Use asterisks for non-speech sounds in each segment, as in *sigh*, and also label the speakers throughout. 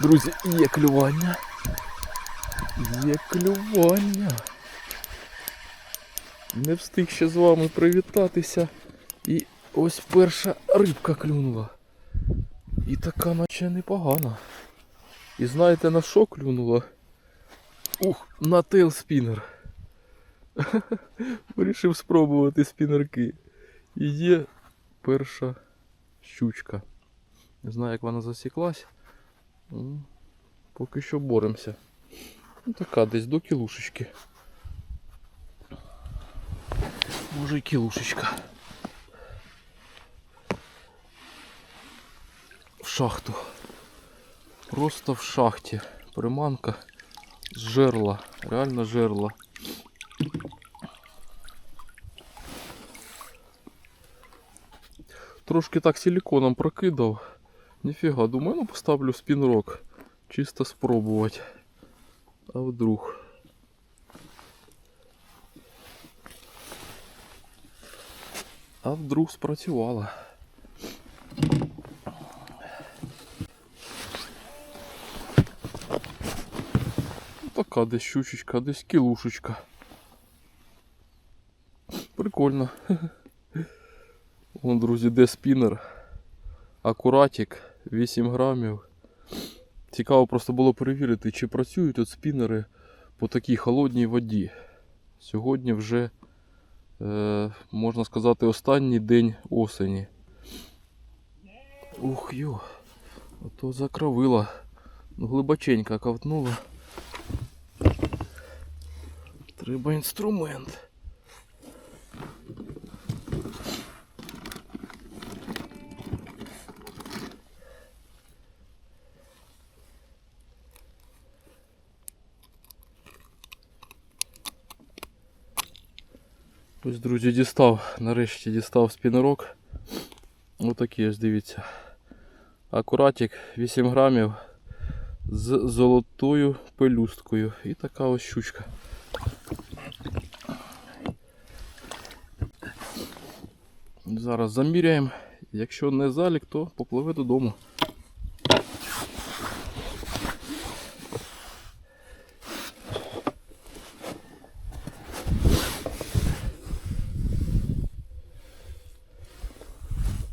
Speaker 1: Друзі, є клювання. Є клювання. Не встиг ще з вами привітатися. І ось перша рибка клюнула. І така наче непогана. І знаєте на що клюнула? Ух, на тейлспінер. *laughs* Вирішив спробувати спінерки. І є перша щучка. Не знаю, як вона засіклась. Ну, Поки що боремося. Ну, така десь до кілушечки. Може й кілушечка. В шахту. Просто в шахті. Приманка з жерла. Реально жерла. Трошки так силиконом прокидав. Ніфіга, думаю, ну поставлю спінрок. Чисто спробувати. А вдруг. А вдруг спрацювала. Ну, Така десь щучечка, десь кілушечка. Прикольно. *laughs* Вон, друзі, де спінер. Акуратик, 8 грамів. Цікаво просто було перевірити, чи працюють тут спінери по такій холодній воді. Сьогодні вже, е, можна сказати, останній день осені. Ух йо, ото закровила. Ну, глибоченько ковтнула. Треба інструмент. Ось, друзі, дістав, нарешті дістав спінерок. Отакий ось дивіться. Акуратик 8 грамів з золотою пелюсткою. І така ось щучка. Зараз заміряємо. Якщо не залік, то попливе додому.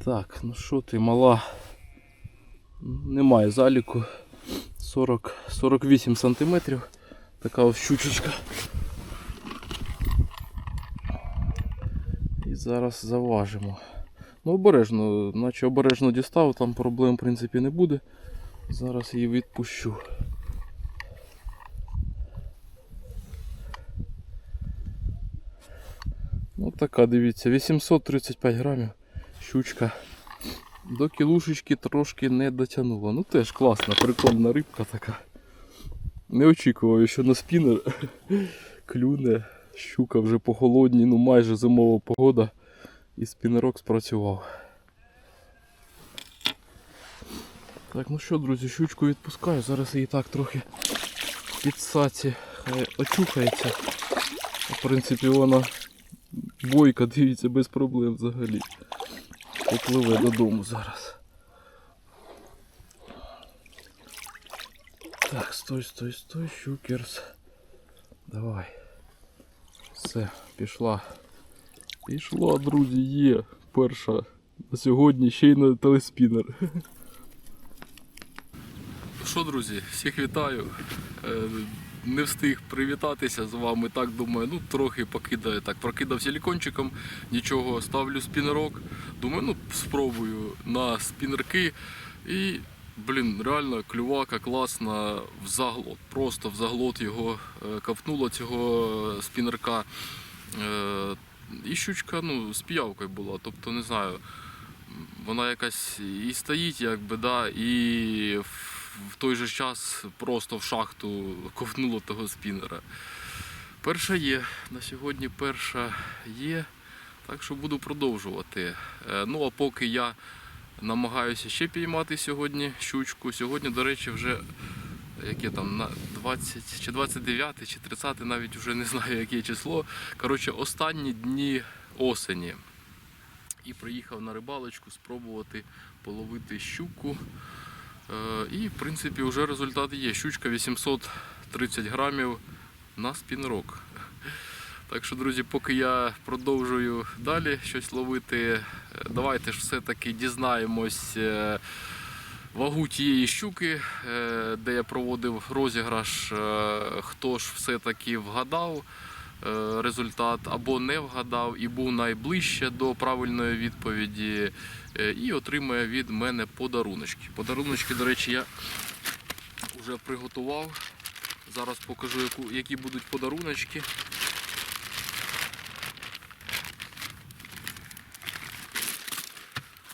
Speaker 1: Так, ну що ти, мала? Немає заліку. 40, 48 сантиметрів. Така ось щучечка. І зараз заважимо. Ну обережно, наче обережно дістав, там проблем в принципі не буде. Зараз її відпущу. Ну така, дивіться, 835 грамів щучка. До кілушечки трошки не дотягнула. Ну теж класна, прикольна рибка така. Не очікував, що на спінер *laughs* клюне. Щука вже по холодній, ну майже зимова погода. І спінерок спрацював. Так, ну що, друзі, щучку відпускаю. Зараз її так трохи під саці хай очухається. В принципі, вона бойка, дивіться, без проблем взагалі. Попливе додому зараз. Так, стой, стой, стой, щукерс. Давай. Все, пішла. Пішла, друзі, є. Перша. На сьогодні ще й на телеспінер. Ну що, друзі, всіх вітаю. Е, Не встиг привітатися з вами. Так думаю, ну трохи покидаю. Так, прокидав силікончиком, нічого, ставлю спінерок. Думаю, ну спробую на спінерки. І, блін, реально клювака класна в заглот. Просто в заглот його е, ковтнуло цього спінерка. Е, І щучка ну, з піявкою була. Тобто, не знаю, вона якась і стоїть, якби, да, і в той же час просто в шахту ковтнуло того спінера. Перша є. На сьогодні перша є. Так що буду продовжувати. Е, Ну а поки я намагаюся ще піймати сьогодні щучку. Сьогодні, до речі, вже яке там на 20 чи 29 чи 30 навіть вже не знаю яке число. Коротше, останні дні осені. І приїхав на рибалочку спробувати половити щуку. Е, І, в принципі, вже результат є. Щучка 830 грамів на спінрок. Так що, друзі, поки я продовжую далі щось ловити, е, давайте ж все-таки дізнаємось е, вагу тієї щуки, де я проводив розіграш, хто ж все-таки вгадав результат або не вгадав і був найближче до правильної відповіді, е, і отримає від мене подаруночки. Подаруночки, до речі, я вже приготував. Зараз покажу, які будуть подаруночки.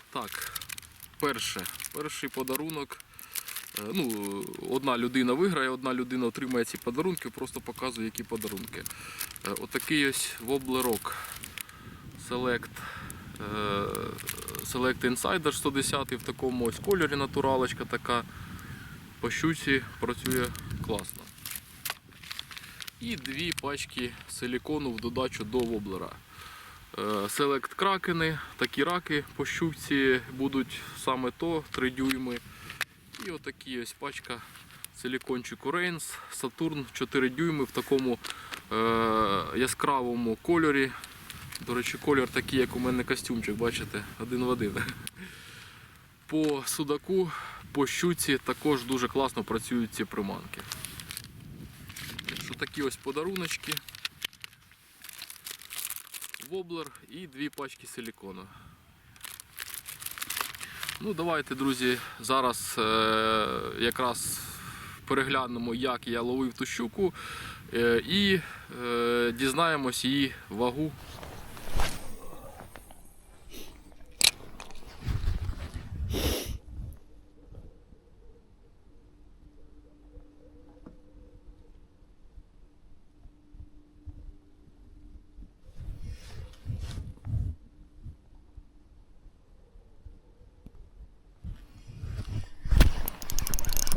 Speaker 1: Так, перше, перший подарунок. Е, Ну, одна людина виграє, одна людина отримає ці подарунки, просто показую, які подарунки. Е, Отакий ось воблерок Select, е, Select Insider 110 в такому ось кольорі натуралочка така. По щуці працює класно. І дві пачки силікону в додачу до воблера. Select кракени, такі раки по щуці будуть саме то 3 дюйми. І отакі ось пачка силікончику Reigns Saturn 4 дюйми в такому е, яскравому кольорі. До речі, колір такий, як у мене костюмчик, бачите, один в один. По судаку, по щуці також дуже класно працюють ці приманки. Так такі ось подаруночки. Воблер і дві пачки силікону. Ну, давайте, друзі, зараз е, якраз переглянемо, як я ловив ту щуку е, і е, дізнаємось її вагу.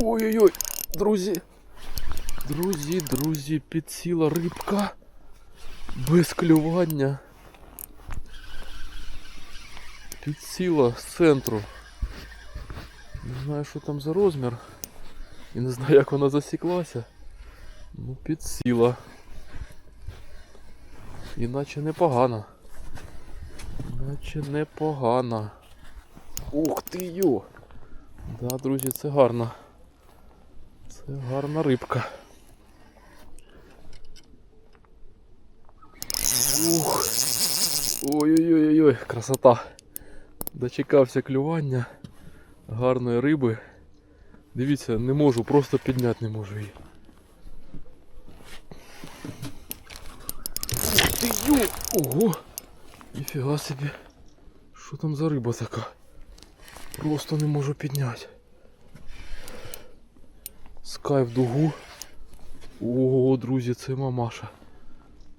Speaker 1: Ой-ой-ой, друзі. Друзі, друзі, підсіла рибка без клювання. Підсіла з центру. Не знаю, що там за розмір. І не знаю, як вона засіклася. Ну, підсіла. Іначе непогано. Іначе непогано. Ух ти йо! Да, друзі, це гарно. Це гарна рибка. Ух. Ой-ой-ой-ой, красота. Дочекався клювання гарної риби. Дивіться, не можу, просто підняти не можу її. Ого! Ніфіга собі. Що там за риба така? Просто не можу підняти. Скай в дугу. Ого, друзі, це мамаша.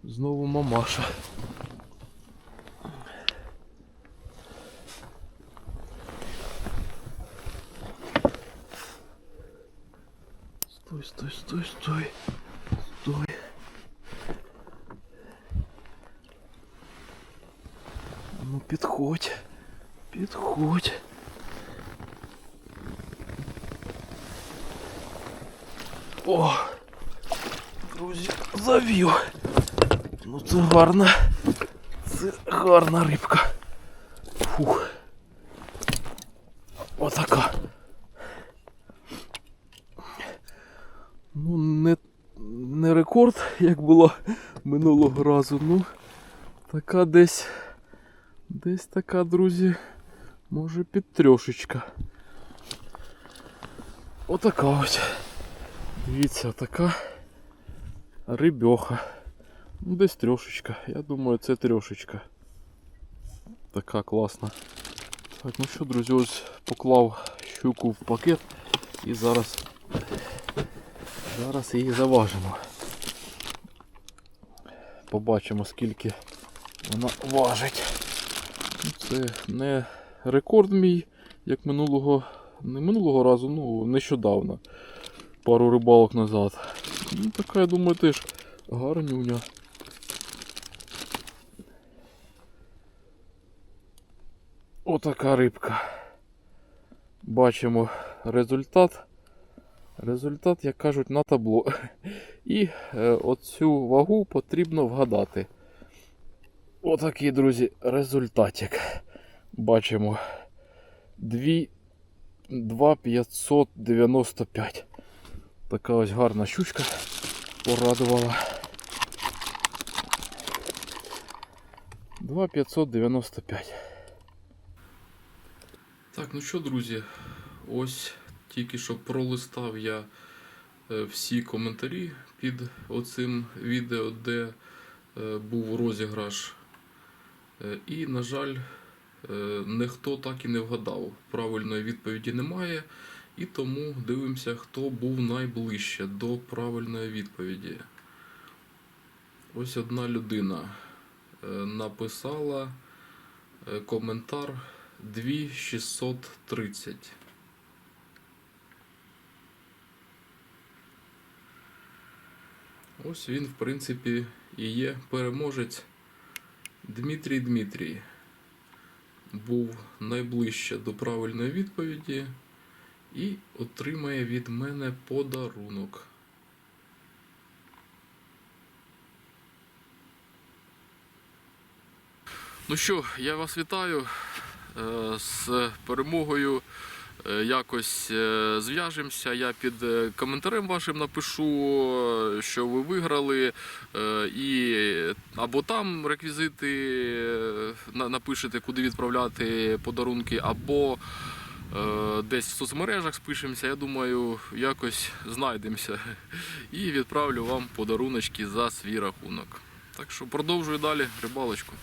Speaker 1: Знову мамаша. Стой, стой, стой, стой. Стой. Ну підходь. Підходь. О! Друзі, завів. Ну це гарна. Це гарна рибка. Фух. Отака. Ну, не, не рекорд, як було минулого разу. Ну, така десь. Десь така, друзі. Може під трьошечка. Отака ось. Дивіться, така рибьоха. Ну, десь трьошечка. Я думаю, це трьошечка. Така класна. Так, ну що, друзі, ось поклав щуку в пакет і зараз, зараз її заважимо. Побачимо скільки вона важить. Ну, Це не рекорд мій, як минулого, не минулого разу, ну нещодавно. Пару рибалок назад. Ну, така, я думаю, теж гарнюня. Отака рибка. Бачимо результат. Результат, як кажуть, на табло. *laughs* І е, оцю вагу потрібно вгадати. Отакий, друзі, результатик. Бачимо. 2,595. Така ось гарна щучка порадувала. 2,595. Так, ну що, друзі, ось тільки що пролистав я е, всі коментарі під оцим відео, де е, був розіграш. Е, І, на жаль, ніхто так і не вгадав. Правильної відповіді немає. І тому дивимося, хто був найближче до правильної відповіді. Ось одна людина е, написала е, коментар 2630. Ось він, в принципі, і є переможець Дмитрій Дмитрій. Був найближче до правильної відповіді і отримає від мене подарунок. Ну що, я вас вітаю е, з перемогою. Е, Якось е, зв'яжемося. Я під коментарем вашим напишу, що ви виграли, і або там реквізити напишете, куди відправляти подарунки, або десь в соцмережах спишемося. Я думаю, якось знайдемося і відправлю вам подаруночки за свій рахунок. Так що продовжую далі рибалочку.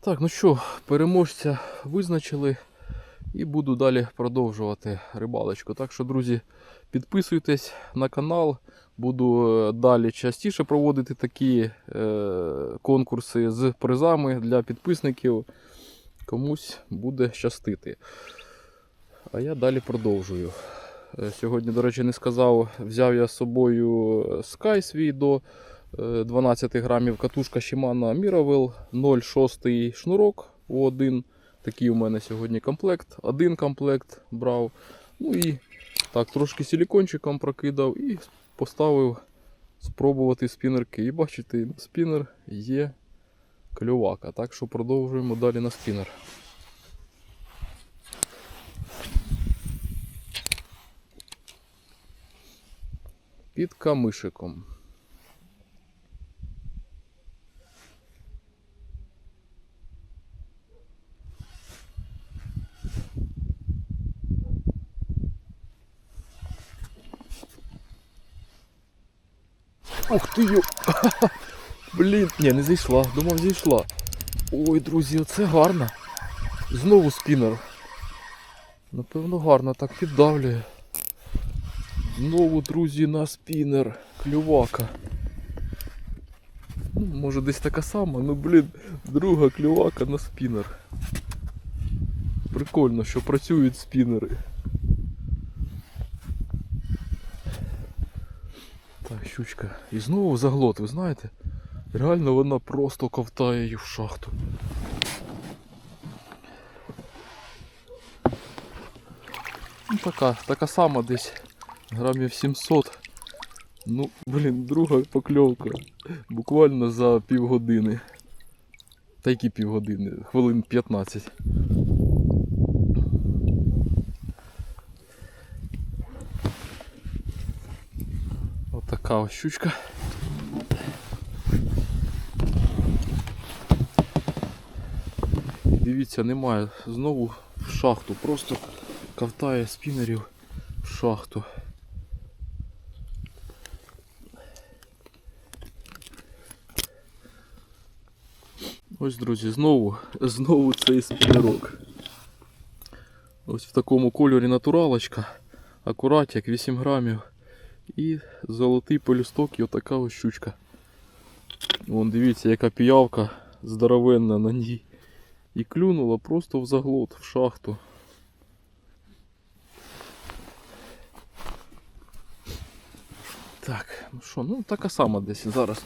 Speaker 1: Так, ну що, переможця визначили і буду далі продовжувати рибалочку. Так що, друзі, підписуйтесь на канал. Буду е, далі частіше проводити такі е, конкурси з призами для підписників. Комусь буде щастити. А я далі продовжую. Е, Сьогодні, до речі, не сказав, взяв я з собою Sky свій до е, 12 грамів катушка Shimano Miravel 0,6 шнурок У1. Такий у мене сьогодні комплект. Один комплект брав. Ну і так, трошки силікончиком прокидав і поставив спробувати спінерки. І бачите, спінер є клювака. Так що продовжуємо далі на спінер. Під камишиком. Ух ти йо! *laughs* Блін, ні, не зійшла, думав зійшла. Ой, друзі, оце гарно. Знову спінер. Напевно, гарно так піддавлює. Знову, друзі, на спінер. Клювака. Ну, може десь така сама, ну блін, друга клювака на спінер. Прикольно, що працюють спінери. Так, щучка. І знову заглот, ви знаєте? Реально вона просто ковтає її в шахту. Ну, така, така сама десь грамів 700. Ну, блін, друга покльовка. Буквально за півгодини. Та які півгодини, хвилин 15. Отака ось щучка. Дивіться, немає. Знову в шахту. Просто ковтає спінерів в шахту. Ось, друзі, знову, знову цей спінерок. Ось в такому кольорі натуралочка. Акурат, як 8 грамів. І золотий полюсток і отака ось щучка. Вон дивіться, яка піявка здоровенна на ній. І клюнула просто в заглот, в шахту. Так, ну що, ну така сама десь зараз.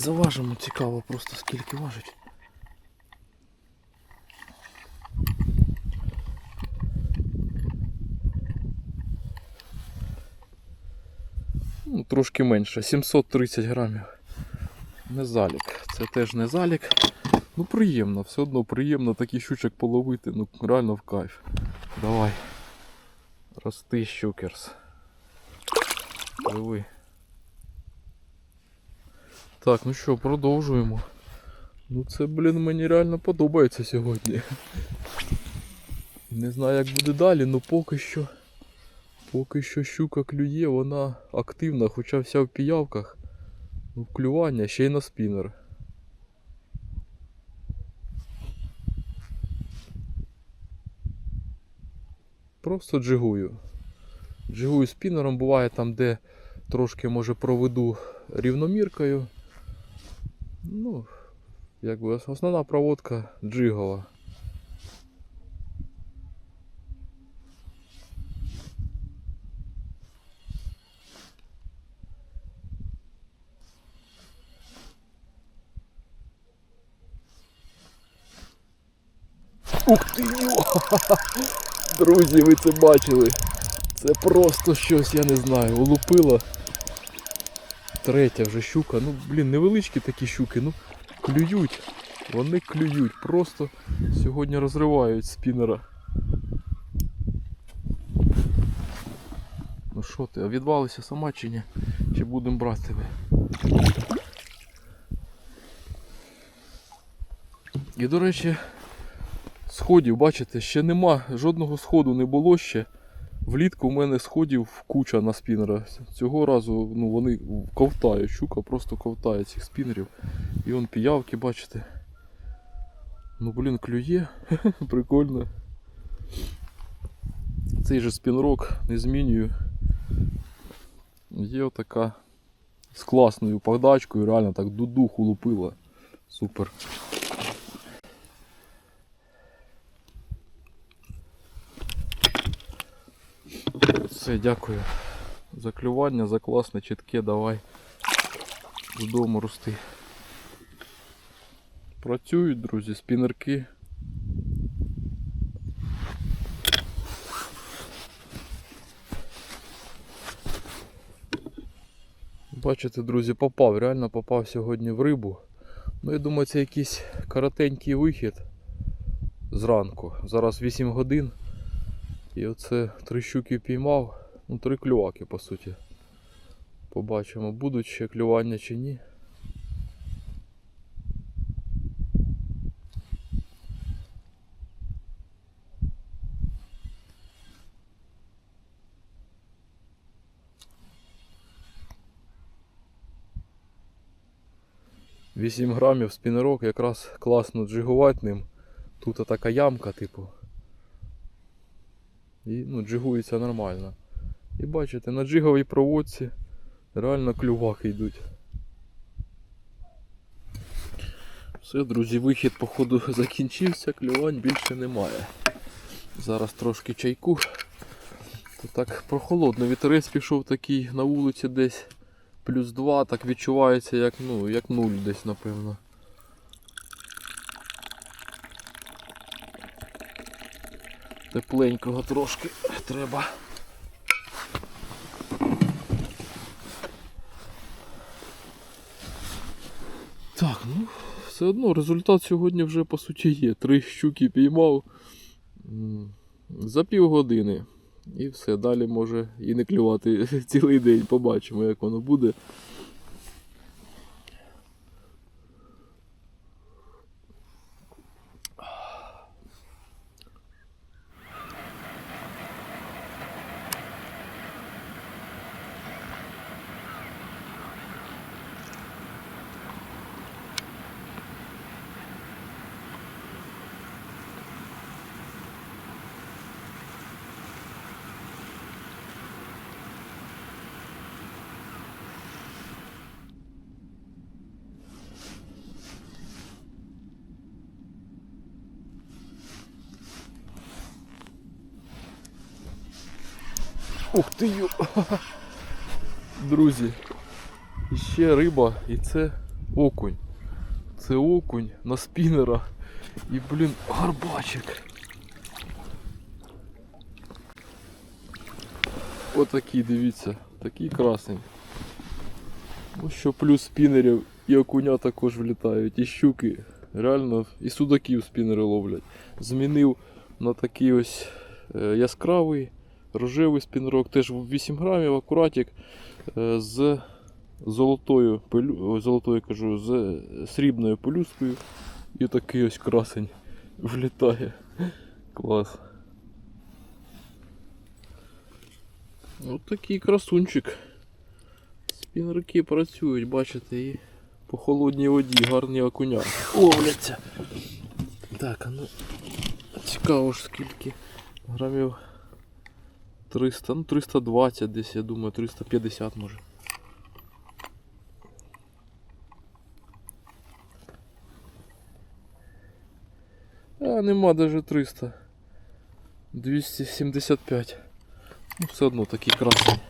Speaker 1: Заважимо цікаво просто скільки важить. Ну, Трошки менше, 730 грамів. Не залік, це теж не залік. Ну приємно, все одно приємно такий щучок половити, ну реально в кайф. Давай. Рости щукерс. Живи. Так, ну що, продовжуємо. Ну це, блін, мені реально подобається сьогодні. Не знаю, як буде далі, але поки що. Поки що щука клює, вона активна, хоча вся в піявках. Ну, клювання ще й на спінер. Просто джигую. Джигую спінером, буває там, де трошки може проведу рівноміркою. Ну, якби основна проводка джигова. Ух ти! *laughs* Друзі, ви це бачили. Це просто щось, я не знаю, улупило. Третя вже щука. Ну, блін, невеличкі такі щуки, ну клюють. Вони клюють. Просто сьогодні розривають спінера. Ну що ти, а відвалися сама чи ні? Чи будемо брати тебе? І до речі, сходів, бачите, ще нема, жодного сходу не було ще. Влітку у мене сходів куча на спінера. Цього разу ну, вони ковтають, щука просто ковтає цих спінерів. І он піявки, бачите. Ну блін, клює. *laughs* Прикольно. Цей же спінрок не змінюю. Є отака з класною подачкою, реально так до духу лупила. Супер. Все, дякую за клювання, за класне, чітке, давай додому рости. Працюють, друзі, спінерки. Бачите, друзі, попав, реально попав сьогодні в рибу. Ну, я думаю, це якийсь коротенький вихід зранку. Зараз 8 годин. І оце три щуки піймав, ну три клюваки по суті. Побачимо, будуть ще клювання чи ні. Вісім грамів спінерок якраз класно джигувати ним. Тут така ямка, типу. І ну, джигується нормально. І бачите, на джиговій проводці реально клюваки йдуть. Все, друзі, вихід, походу, *laughs* закінчився, клювань більше немає. Зараз трошки чайку. То так прохолодно, вітерець пішов такий на вулиці десь плюс 2, так відчувається як ну, як нуль десь, напевно. Тепленького трошки треба. Так, ну, все одно результат сьогодні вже по суті є. Три щуки піймав за півгодини. І все, далі може і не клювати *laughs* цілий день. Побачимо, як воно буде. Ух ти ю! Друзі, ще риба і це окунь. Це окунь на спінера. І, блін, гарбачик. Отакий, дивіться, такий красень. Ну що плюс спінерів і окуня також влітають, і щуки. Реально, і судаків спінери ловлять. Змінив на такий ось е, яскравий рожевий спінерок, теж 8 грамів, акуратик е, з золотою, пелю... ой, золотою кажу, з срібною пелюсткою. І такий ось красень влітає. Клас. От такий красунчик. Спінерки працюють, бачите, і по холодній воді гарні окуня ловляться. Так, а ну цікаво ж скільки грамів 300, ну 320 десь, я думаю, 350 може. А, нема даже 300. 275. Ну, все одно такий красний.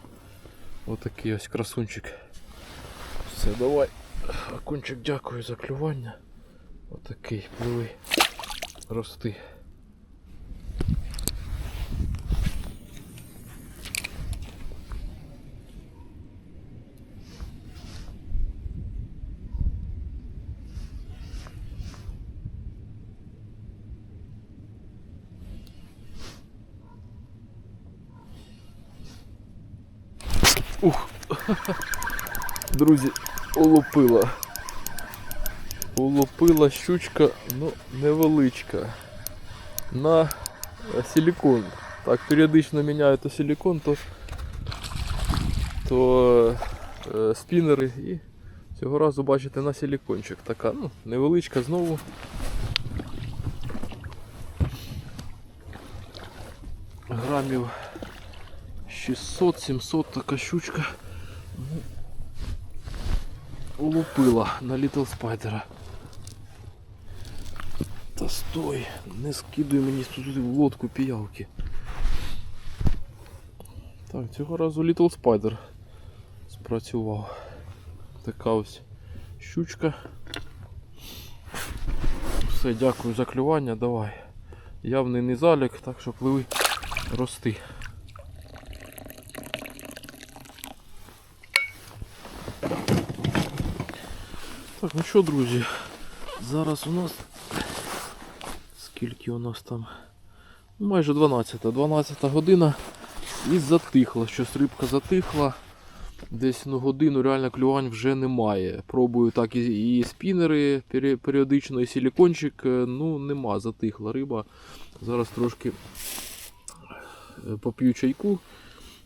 Speaker 1: Отакий ось красунчик. Все, давай. Окунчик, дякую за клювання. Отакий, пливи. Рости. Ух! Друзі, улупила. Улупила щучка, ну, невеличка. На е, силикон. Так, періодично міняю то силикон, то, то е, спінери і цього разу бачите на силикончик. Така, ну, невеличка знову. Грамів 600-700 така щучка. Ну, Улупила на Little Spider. Та стой, не скидуй мені туди в лодку піялки. Так, цього разу Little Spider спрацював. Така ось щучка. Все, дякую за клювання, давай. Явний не залік, так що пливи рости. Так, ну що, друзі, зараз у нас скільки у нас там? Майже 12. 12 година і затихла. Щось рибка затихла. Десь ну, годину реально клювань вже немає. Пробую так і, і спінери періодично, і силікончик. е, Ну, нема, затихла риба. Зараз трошки е, поп'ю чайку,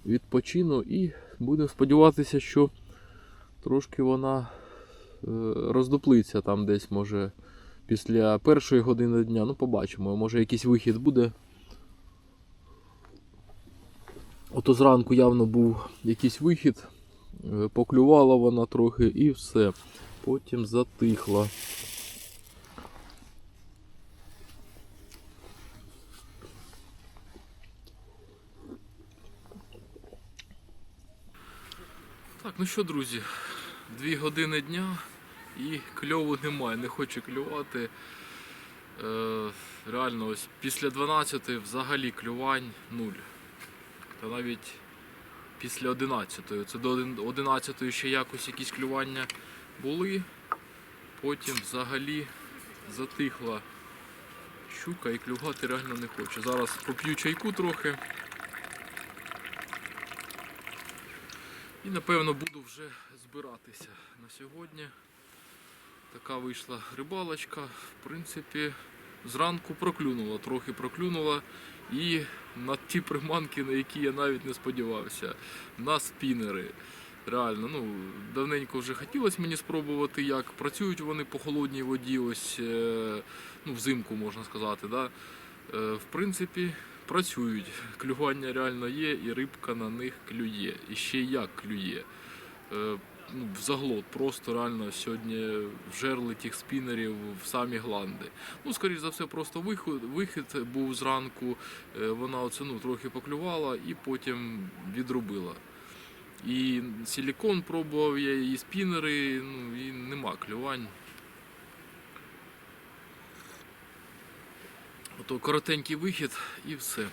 Speaker 1: відпочину і будемо сподіватися, що трошки вона е, роздуплиться там десь, може, після першої години дня. Ну, побачимо, може якийсь вихід буде. Ото зранку явно був якийсь вихід, е, поклювала вона трохи і все. Потім затихла. Так, ну що, друзі, дві години дня і кльову немає, не хоче клювати. Е, реально, ось після 12 взагалі клювань нуль. Та навіть після 11. Це до 11 ще якось якісь клювання були. Потім взагалі затихла щука і клювати реально не хоче. Зараз поп'ю чайку трохи. І напевно буду вже збиратися на сьогодні. Така вийшла рибалочка. В принципі, зранку проклюнула, трохи проклюнула. І на ті приманки, на які я навіть не сподівався. На спінери. Реально, ну, давненько вже хотілося мені спробувати, як працюють вони по холодній воді, ось е, ну, взимку можна сказати. Да? Е, в принципі, працюють. Клювання реально є, і рибка на них клює. І ще як клює. Ну, заглот, просто реально сьогодні вжерли тих спінерів в самі гланди. Ну, скоріш за все, просто вихід, вихід був зранку, е, вона оце, ну, трохи поклювала і потім відробила. І силікон пробував я, і спінери, ну і нема клювань. Ото коротенький вихід і все.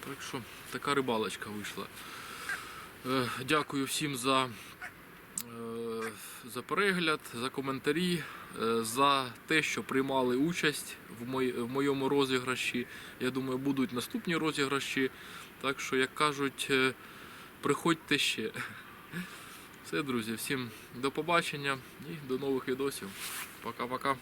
Speaker 1: Так що така рибалочка вийшла. Е, Дякую всім за за перегляд, за коментарі, е, за те, що приймали участь в, моєму розіграші. Я думаю, будуть наступні розіграші. Так що, як кажуть, е, приходьте ще. Все, друзі, всім до побачення і до нових відосів. Пока-пока.